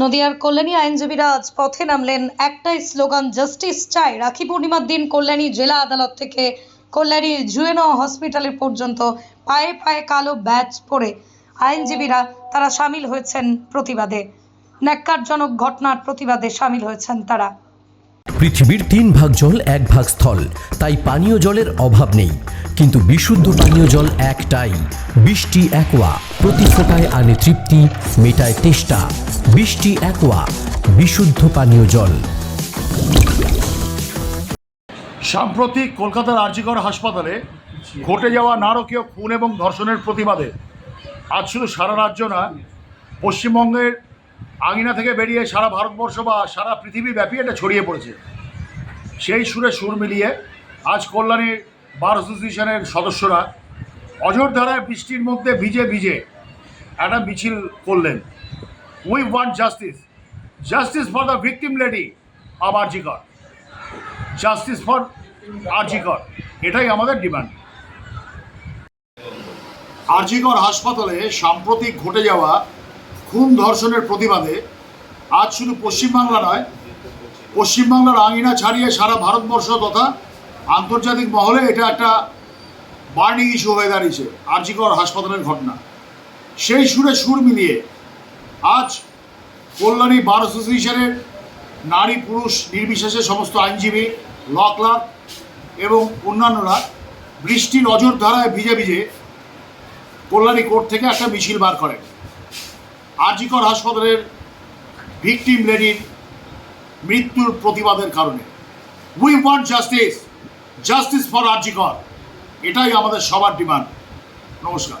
নদিয়ার কল্যাণী আইনজীবীরা আজ পথে নামলেন। একটাই স্লোগান, জাস্টিস চাই। রাখি পূর্ণিমার দিন কল্যাণী জেলা আদালত থেকে কল্যাণী জুয়েনো হসপিটালের পর্যন্ত পায়ে পায়ে কালো ব্যাচ পরে আইনজীবীরা তারা সামিল হয়েছেন প্রতিবাদে। ন্যাক্কারজনক ঘটনার প্রতিবাদে সামিল হয়েছেন তারা। পৃথিবীর তিন ভাগ জল এক ভাগ স্থল। তাই পানীয় জলের অভাব নেই। কিন্তু বিশুদ্ধ পানীয় জল একটাই। বৃষ্টি একোয়া, প্রতি ফোটায় আনে তৃপ্তি, মেটায় তেষ্টা। বৃষ্টি একোয়া, বিশুদ্ধ পানীয় জল। সাম্প্রতিক কলকাতার আরজিকর হাসপাতালে ঘটে যাওয়া নারকীয় খুন এবং ধর্ষণের প্রতিবাদে আজ শুধু সারা রাজ্য না, পশ্চিমবঙ্গের আঙিনা থেকে বেরিয়ে সারা ভারতবর্ষ বা সারা পৃথিবীব্যাপী এটা ছড়িয়ে পড়েছে। সেই সুরে সুর মিলিয়ে আজ কল্যাণীর বার অ্যাসোসিয়েশনের সদস্যরা অযোধ্যারায় বৃষ্টির মধ্যে ভিজে ভিজে একটা মিছিল করলেন। We want justice justice for the victim lady of RG Kar justice for RG Kar এটাই আমাদের ডিমান্ড আরজিকর হাসপাতালে সাম্প্রতিক ঘটে যাওয়া খুন ধর্ষণের প্রতিবাদে আজ শুধু পশ্চিমবাংলা নয় পশ্চিমবাংলার আঙিনা ছাড়িয়ে সারা ভারতবর্ষ তথা আন্তর্জাতিক মহলে এটা একটা বার্নিং ইস্যু হয়ে দাঁড়িয়েছে, আরজিকর হাসপাতালের ঘটনা। সেই সুরে সুর মিলিয়ে আজ কল্যাণী বার অ্যাসোসিয়েশনের নারী পুরুষ নির্বিশেষে সমস্ত আইনজীবী, ল ক্লাব এবং অন্যান্যরা বৃষ্টির অজর ধারায় ভিজে ভিজে কল্যাণী কোর্ট থেকে একটা মিছিল বার করেন। আরজিকর হাসপাতালের ভিকটিম লেডির মৃত্যুর প্রতিবাদের কারণে। We want justice justice for RG Kar. এটাই আমাদের সবার ডিমান্ড। নমস্কার।